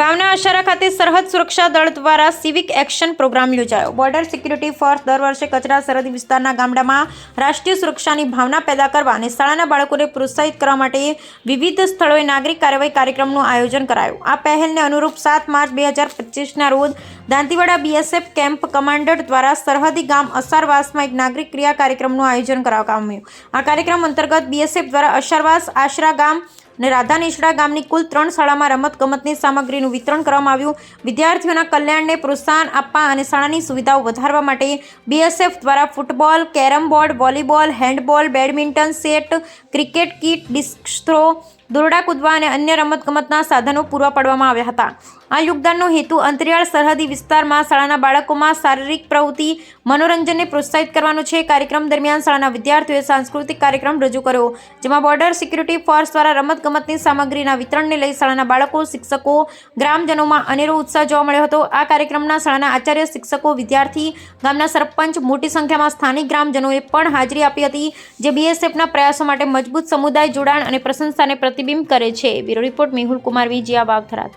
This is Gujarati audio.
ભાવના અશારા ખાતે સરહદ સુરક્ષા દળ દ્વારા સિવિક એક્શન પ્રોગ્રામ યોજાયો. બોર્ડર સિક્યુરિટી ફોર્સ દર વર્ષે કચરા સરહદી વિસ્તારના ગામડામાં રાષ્ટ્રીય સુરક્ષાની ભાવના પેદા કરવા અને શાળાના બાળકોને પ્રોત્સાહિત કરવા માટે વિવિધ સ્થળોએ નાગરિક કાર્યવાહી કાર્યક્રમનું આયોજન કરાયું. આ પહેલને અનુરૂપ સાત માર્ચ બે હજાર પચીસના રોજ દાંતીવાડા બીએસએફ કેમ્પ કમાન્ડર દ્વારા સરહદી ગામ અસારવાસમાં એક નાગરિક ક્રિયા કાર્યક્રમનું આયોજન કરવામાં આવ્યું. આ કાર્યક્રમ અંતર્ગત બીએસએફ દ્વારા અસારવાસ આશરા ગામ અને રાધા નિશડા ગામની કુલ ત્રણ શાળામાં રમતગમતની સામગ્રીનું વિતરણ કરવામાં આવ્યું. વિદ્યાર્થીઓના કલ્યાણને પ્રોત્સાહન આપવા અને શાળાની સુવિધાઓ વધારવા માટે બીએસએફ દ્વારા football, carrom board, volleyball, handball, badminton, set, cricket kit, disc throw દોરડા, કૂદવા અને અન્ય રમતગમતના સાધનો પૂરા પાડવામાં આવ્યા હતા. આ યોગદાનનો હેતુ અંતરિયાળ સરહદી વિસ્તારમાં શાળાના બાળકોમાં શારીરિક પ્રવૃત્તિ, મનોરંજનને પ્રોત્સાહિત કરવાનો છે. કાર્યક્રમ દરમિયાન શાળાના વિદ્યાર્થીઓએ સાંસ્કૃતિક કાર્યક્રમ રજૂ કર્યો, જેમાં બોર્ડર, સિક્યુરિટી ફોર્સ દ્વારા રમતગમતની સામગ્રીના વિતરણને લઈ શાળાના બાળકો, શિક્ષકો, ગ્રામજનોમાં અનેરો ઉત્સાહ જોવા મળ્યો હતો. આ કાર્યક્રમના શાળાના આચાર્ય, શિક્ષકો, વિદ્યાર્થી, ગામના સરપંચ, મોટી સંખ્યામાં સ્થાનિક ગ્રામજનોએ પણ હાજરી આપી હતી, જે બીએસએફના પ્રયાસો માટે મજબૂત સમુદાય જોડાણ અને પ્રશંસાને પ્રતિબિંબ કરે છે. Bureau report Mehul Kumar Vijaya Vavtharad